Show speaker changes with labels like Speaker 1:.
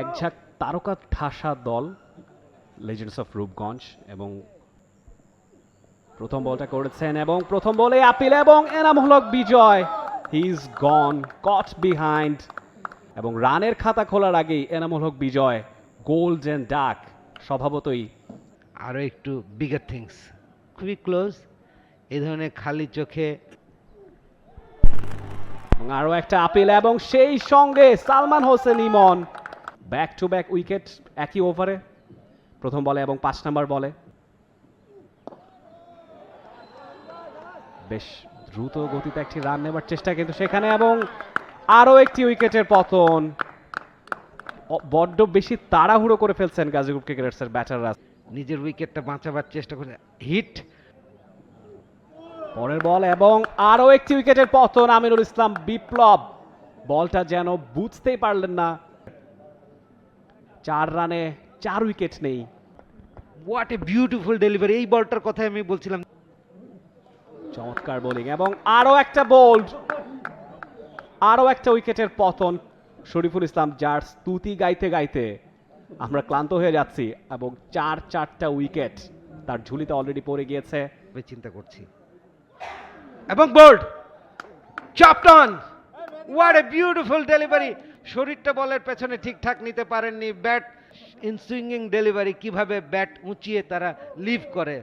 Speaker 1: একঝাঁক তারকা ঠাসা দল লেজেন্ডস অফ রূপগঞ্জ এবং প্রথম বলটা করেছেন এবং প্রথম বলে আপিল এবং Enamul Haque Bijoy. He is gone caught behind এবং রানের খাতা খোলার আগেই এনামুল হক বিজয় গোল্ডেন ডাক স্বভাবতই।
Speaker 2: আরও একটু বিগার থিংস খুবই ক্লোজ এই ধরনের খালি চোখে।
Speaker 1: আরও একটা আপিল এবং সেই সঙ্গে Salman Hossain Emon back to back wicket একই ওভারে প্রথম বলে এবং পাঁচ নাম্বার বলে। বেশ দ্রুত গতিতে একটি রান নেবার চেষ্টা কিন্তু সেখানে এবং আরও একটি উইকেটের পতন। বড্ড বেশি তাড়াহুড়ো করে ফেলছেন গাজীপুর ক্রিকেটার্সের ব্যাটাররা।
Speaker 2: নিজের উইকেটটা বাঁচাবার চেষ্টা করে। হিট।
Speaker 1: পরের বল এবং আরও একটি উইকেটের পতন আমিরুল ইসলাম বিপ্লব। বলটা যেন বুঝতেই পারলেন না। চার রানে চার উইকেট নেই।
Speaker 2: হোয়াট এ বিউটিফুল ডেলিভারি এই বলটার কথাই আমি বলছিলাম।
Speaker 1: চমৎকার বোলিং এবং আরও একটা বোল্ড আরও একটা উইকেটের পতন। শরীফুল ইসলাম যার স্তুতি গাইতে গাইতে আমরা ক্লান্ত হয়ে যাচ্ছি এবং চার চারটা উইকেট তার ঝুলিতে অলরেডি পড়ে গিয়েছে।
Speaker 2: আমি চিন্তা করছি। এবং bowled chopped on what a beautiful delivery শরীরটা বলের পেছনে ঠিকঠাক নিতে পারেননি। ব্যাট ইন সুইঙ্গিং ডেলিভারি কীভাবে ব্যাট উঁচিয়ে তারা লিভ করে।